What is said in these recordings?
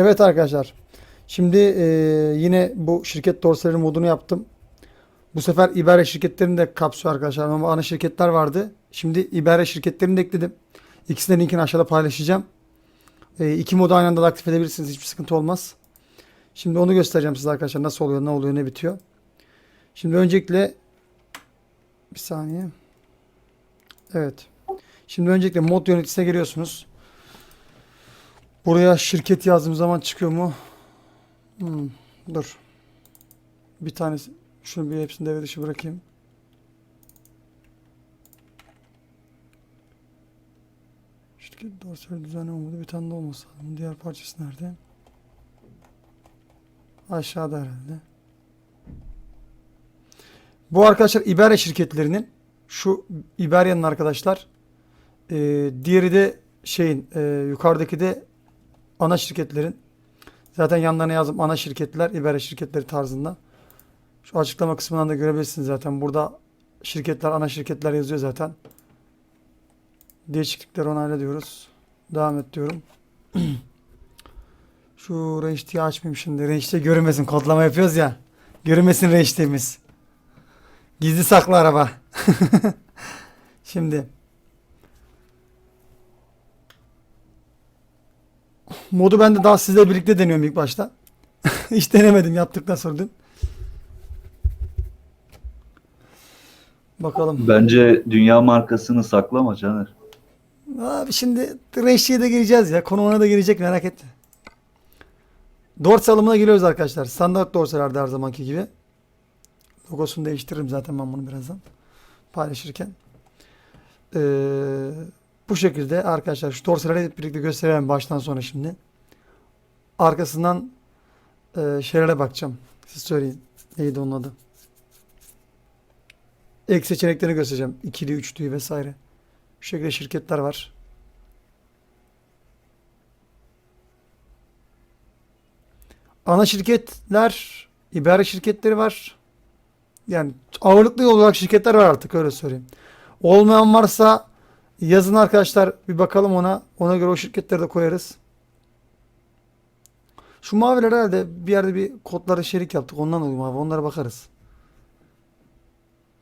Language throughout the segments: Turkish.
Evet arkadaşlar. Şimdi e, yine bu şirket dorseleri modunu yaptım. Bu sefer İBR şirketlerini de kapsıyor arkadaşlar. Ama ana şirketler vardı. Şimdi İBR şirketlerini de ekledim. İkisinin linkini aşağıda paylaşacağım. E, iki modu aynı anda da aktif edebilirsiniz. Hiçbir sıkıntı olmaz. Şimdi onu göstereceğim size arkadaşlar. Nasıl oluyor, ne oluyor, ne bitiyor. Şimdi öncelikle bir saniye. Evet. Şimdi öncelikle mod yöneticisine giriyorsunuz. Buraya şirket yazdığım zaman çıkıyor mu? Hmm, dur. Bir tanesi. Şunu bir hepsini devre dışı bırakayım. Şirket dorsal düzenli olmadı. Bir tane de olması. Diğer parçası nerede? Aşağıda herhalde. Bu arkadaşlar İberya şirketlerinin şu İberya'nın arkadaşlar ee, diğeri de şeyin ee, yukarıdaki de ana şirketlerin zaten yanlarına yazdım ana şirketler İberya şirketleri tarzında. Şu açıklama kısmından da görebilirsiniz zaten. Burada şirketler ana şirketler yazıyor zaten. Değişiklikleri onayla diyoruz. Devam et diyorum. Şu range'yi açmayayım şimdi. Range'de görünmesin. Kodlama yapıyoruz ya. Görünmesin range'imiz. Gizli saklı araba. Şimdi modu ben de daha sizle birlikte deniyorum ilk başta. Hiç denemedim yaptıktan sonra dün. Bakalım. Bence dünya markasını saklama Caner. Abi şimdi Reşi'ye de gireceğiz ya. Konumuna da girecek merak etme. Dorsal alımına giriyoruz arkadaşlar. Standart dorsalarda her zamanki gibi. Logosunu değiştiririm zaten ben bunu birazdan. Paylaşırken. Ee, bu şekilde arkadaşlar şu dorsaları hep birlikte göstereyim baştan sona şimdi. Arkasından e, şeylere bakacağım. Siz söyleyin. Neydi onun adı? Ek seçeneklerini göstereceğim. İkili, üçlü vesaire. Bu şekilde şirketler var. Ana şirketler, ibare şirketleri var. Yani ağırlıklı olarak şirketler var artık öyle söyleyeyim. Olmayan varsa yazın arkadaşlar bir bakalım ona. Ona göre o şirketleri de koyarız. Şu maviler herhalde bir yerde bir kodları şerik yaptık. Ondan oluyor mavi. Onlara bakarız.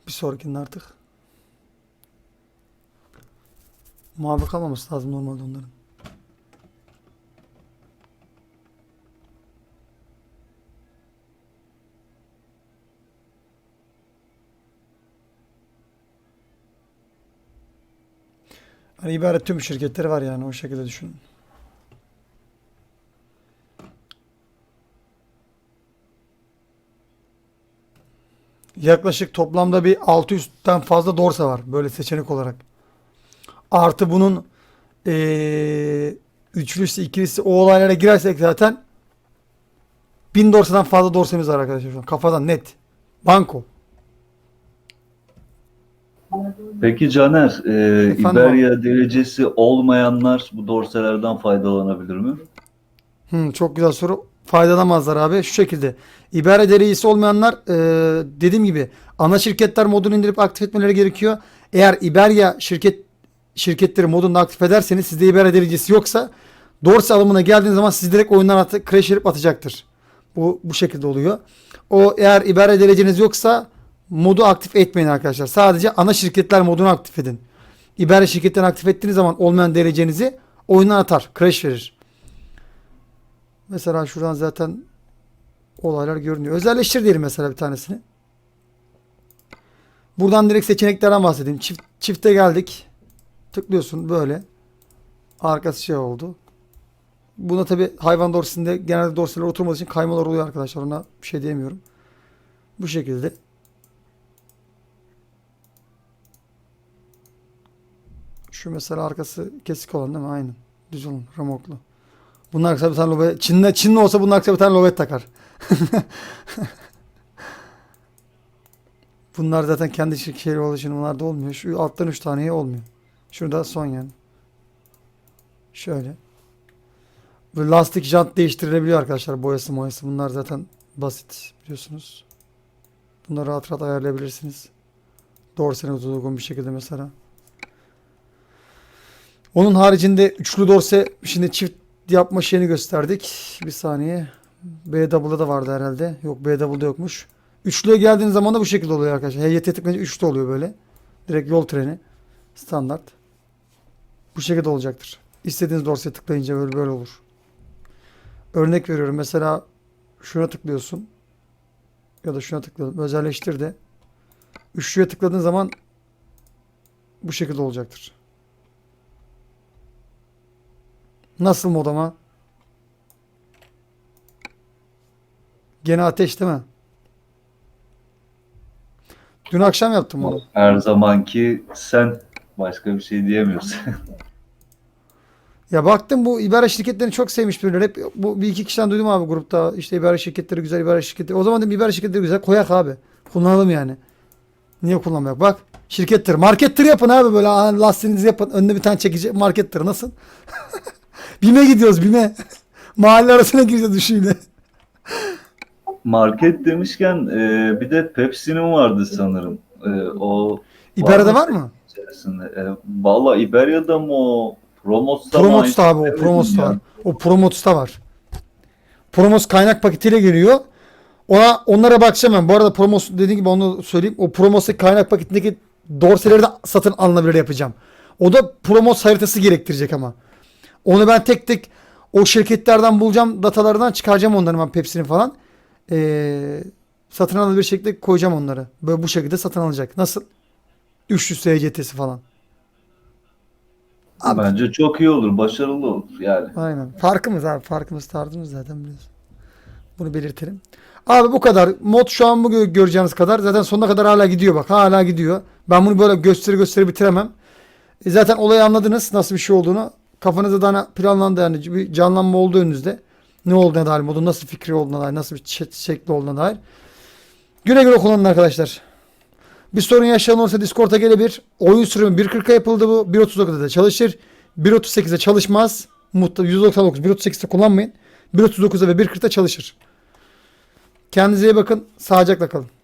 Bir sonrakinde artık. Mavi kalmaması lazım normalde onların. Hani ibaret tüm şirketleri var yani o şekilde düşünün. Yaklaşık toplamda bir 600'ten fazla dorsa var böyle seçenek olarak. Artı bunun eee üçlüsü, ikilisi o olaylara girersek zaten 1000 dorsadan fazla dorsamız var arkadaşlar. Kafadan net. Banko. Peki Caner, e, Efendim İberya derecesi olmayanlar bu dorselerden faydalanabilir mi? Hmm, çok güzel soru. Faydalanamazlar abi. Şu şekilde. İbare derecesi olmayanlar e, dediğim gibi ana şirketler modunu indirip aktif etmeleri gerekiyor. Eğer İberya şirket şirketleri modunda aktif ederseniz sizde İbare derecesi yoksa dorsa alımına geldiğiniz zaman sizi direkt oyundan atı, crash edip atacaktır. Bu bu şekilde oluyor. O eğer İbare dereceniz yoksa modu aktif etmeyin arkadaşlar. Sadece ana şirketler modunu aktif edin. İbare şirketten aktif ettiğiniz zaman olmayan derecenizi oyundan atar. Crash verir. Mesela şuradan zaten olaylar görünüyor. Özelleştir diyelim mesela bir tanesini. Buradan direkt seçeneklerden bahsedeyim. Çift, çifte geldik. Tıklıyorsun böyle. Arkası şey oldu. Buna tabi hayvan dorsesinde genelde dorseler oturmadığı için kaymalar oluyor arkadaşlar. Ona bir şey diyemiyorum. Bu şekilde. Şu mesela arkası kesik olan değil mi? Aynen. Düz olan. Remorklu. Bunlar kısa bir tane lobet. Çinli, Çinli olsa bunlar kısa bir tane lobet takar. bunlar zaten kendi şirketleri olduğu için bunlar da olmuyor. Şu alttan 3 taneye olmuyor. Şurada son yani. Şöyle. Bu lastik jant değiştirilebiliyor arkadaşlar. Boyası boyası. Bunlar zaten basit biliyorsunuz. Bunları rahat rahat ayarlayabilirsiniz. Dorsene uygun bir şekilde mesela. Onun haricinde üçlü dorse şimdi çift yapma şeyini gösterdik. Bir saniye. BW'da da vardı herhalde. Yok BW'da yokmuş. Üçlüye geldiğiniz zaman da bu şekilde oluyor arkadaşlar. HYT tıklayınca üçlü oluyor böyle. Direkt yol treni. Standart. Bu şekilde olacaktır. İstediğiniz dosyaya tıklayınca böyle böyle olur. Örnek veriyorum. Mesela şuna tıklıyorsun. Ya da şuna tıklayalım. Özelleştir de. Üçlüye tıkladığın zaman bu şekilde olacaktır. Nasıl modama? Gene ateş değil mi? Dün akşam yaptım bunu. Her zamanki sen başka bir şey diyemiyorsun. Ya baktım bu ibare şirketlerini çok sevmiş birileri. Hep bu bir iki kişiden duydum abi grupta. İşte ibare şirketleri güzel, ibare şirketleri. O zaman dedim ibare şirketleri güzel. Koyak abi. Kullanalım yani. Niye kullanmayak? Bak şirkettir. Markettir yapın abi böyle. Lastiğinizi yapın. Önüne bir tane çekici markettir. Nasıl? Bime gidiyoruz Bime. Mahalle arasına gireceğiz düşünün. Market demişken e, bir de Pepsi'nin vardı sanırım. E, o İbare'de var mı? içerisinde. E, Valla İberya'da mı o? Promos'ta mı? Promos'ta abi o. Promos'ta var. O Promos'ta var. Promos kaynak paketiyle geliyor. Ona onlara bakacağım ben. Bu arada Promos dediğim gibi onu söyleyeyim. O Promos'taki kaynak paketindeki dorseleri de satın alınabilir yapacağım. O da Promos haritası gerektirecek ama. Onu ben tek tek o şirketlerden bulacağım. Datalardan çıkaracağım onları ben Pepsi'nin falan. Ee, satın alınabilir şekilde koyacağım onları. Böyle bu şekilde satın alacak. Nasıl? 300 SCT'si falan. Abi- Bence çok iyi olur, başarılı olur yani. Aynen. Farkımız abi. Farkımız tarzımız zaten biliyorsun. Bunu belirtelim. Abi bu kadar. Mod şu an bu gö- göreceğiniz kadar. Zaten sonuna kadar hala gidiyor bak. Hala gidiyor. Ben bunu böyle gösteri gösteri bitiremem. E zaten olayı anladınız. Nasıl bir şey olduğunu. Kafanızda da hani planlandı yani. Bir canlanma oldu. Ne olduğuna dair, modun nasıl fikri olduğuna dair, nasıl bir şe- şekli olduğuna dair. Güle güle kullanın arkadaşlar. Bir sorun yaşayan olursa Discord'a gelebilir. Oyun sürümü 1.40'a yapıldı bu. 1.39'da da çalışır. 1.38'de çalışmaz. Mutlu 199 1.38'de kullanmayın. 1.39'da ve 1.40'da çalışır. Kendinize iyi bakın. Sağlıcakla kalın.